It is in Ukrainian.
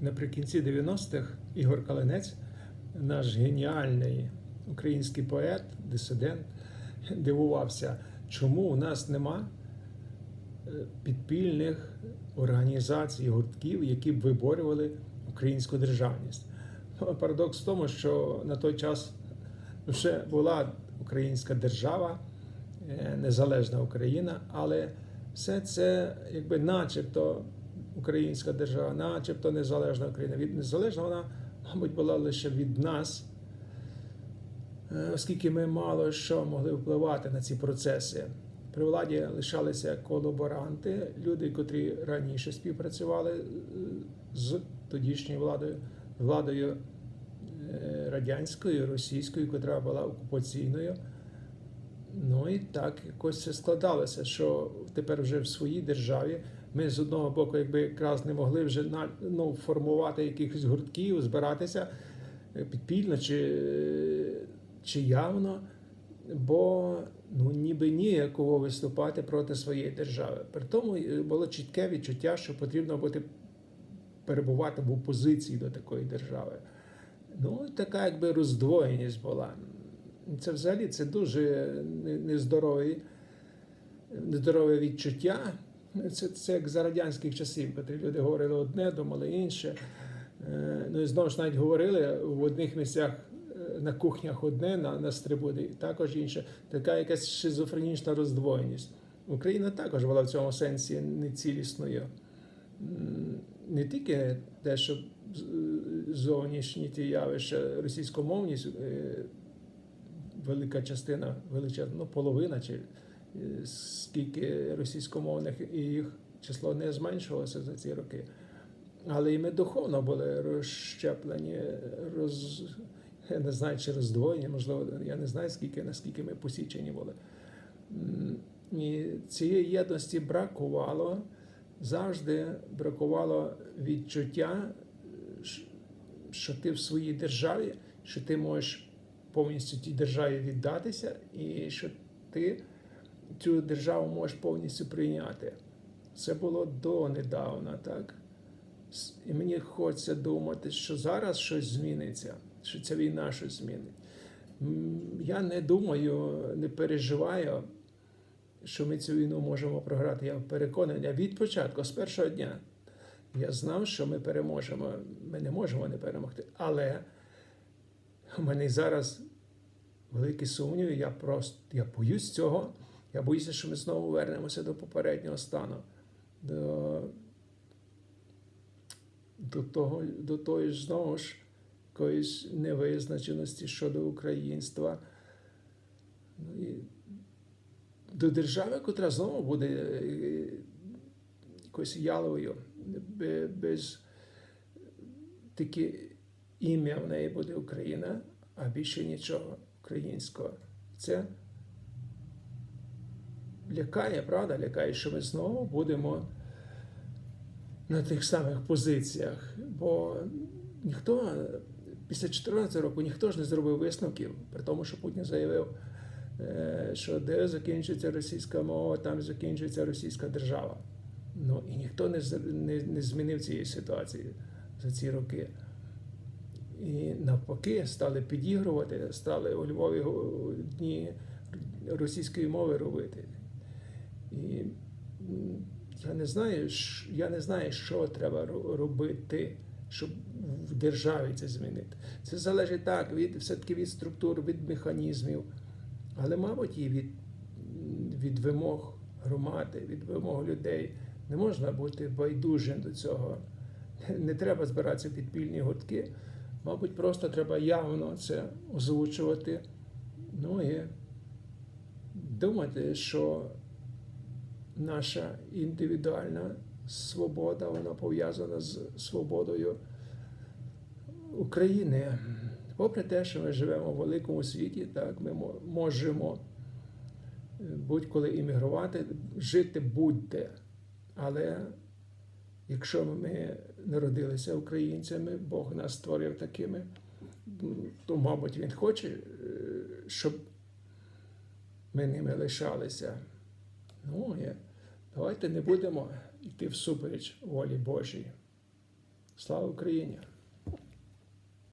Наприкінці 90-х Ігор Калинець, наш геніальний український поет, дисидент, дивувався, чому у нас нема е, підпільних організацій, гуртків, які б виборювали українську державність. Ну, Парадокс в тому, що на той час вже була українська держава, е, незалежна Україна, але все це якби начебто українська держава, начебто незалежна Україна. Від незалежна вона, мабуть, була лише від нас, е, оскільки ми мало що могли впливати на ці процеси. При владі лишалися колаборанти, люди, котрі раніше співпрацювали е, з тодішньою владою, владою е, радянською, російською, котра була окупаційною. Ну і так якось це складалося, що тепер вже в своїй державі ми з одного боку, якби якраз не могли вже на ну, формувати якихось гуртків, збиратися е, підпільно чи, чи явно, бо ну ніби ніякого виступати проти своєї держави. При тому е, було чітке відчуття, що потрібно бути перебувати в опозиції до такої держави. Ну, така якби роздвоєність була. Це взагалі це дуже не- нездорові, нездорове відчуття. Це, це як за радянських часів, котрі люди говорили одне, думали інше. Е, Ну і знову ж навіть говорили в одних місцях е, на кухнях одне, на, на стрибуді також інше. Така якась шизофренічна роздвоєність. Україна також була в цьому сенсі нецілісною. Не тільки те, що зовнішні ті явища, російськомовність, е, велика частина, величезна, ну, половина чи е, скільки російськомовних і їх число не зменшувалося за ці роки. Але і ми духовно були розщеплені, роз... я не знаю, чи роздвоєні, можливо, я не знаю, скільки, наскільки ми посічені були. І цієї єдності бракувало, завжди бракувало відчуття, що ти в своїй державі, що ти можеш повністю тій державі віддатися, і що ти цю державу можеш повністю прийняти. Це було донедавна, так? І мені хочеться думати, що зараз щось зміниться, що ця війна щось змінить. Я не думаю, не переживаю, що ми цю війну можемо програти. Я переконаний від початку, з першого дня. Я знав, що ми переможемо. Ми не можемо не перемогти. Але у мене зараз великі сумніви. Я просто я боюсь цього. Я боюся, що ми знову вернемося до попереднього стану. До, до, того, до тої ж знову ж якоїсь невизначеності щодо українства. Ну, і до держави, котра знову буде е, якоюсь яловою, бе- без таке ім'я в неї буде Україна, а більше нічого українського. Це лякає, правда, лякає, що ми знову будемо на тих самих позиціях. Бо ніхто після 2014 року ніхто ж не зробив висновків, при тому, що Путін заявив, е, що де закінчується російська мова, там закінчується російська держава. Ну і ніхто не, не, не змінив цієї ситуації за ці роки. І навпаки, стали підігрувати, стали у Львові дні російської мови робити. І я не знаю, я не знаю, що треба робити, щоб в державі це змінити. Це залежить так від все-таки від структур, від механізмів, але, мабуть, і від, від вимог громади, від вимог людей. Не можна бути байдужим до цього. Не- треба збиратися підпільні гуртки. Мабуть, просто треба явно це озвучувати. Ну і думати, що наша індивідуальна свобода, вона пов'язана з свободою України. Попри те, що ми живемо в великому світі, так, ми можемо е, будь-коли іммігрувати, жити будь-де. Але якщо ми народилися українцями, Бог нас створив такими, то, мабуть, Він хоче, е, щоб ми ними лишалися. Ну, давайте не будемо йти всупереч волі Божій. Слава Україні!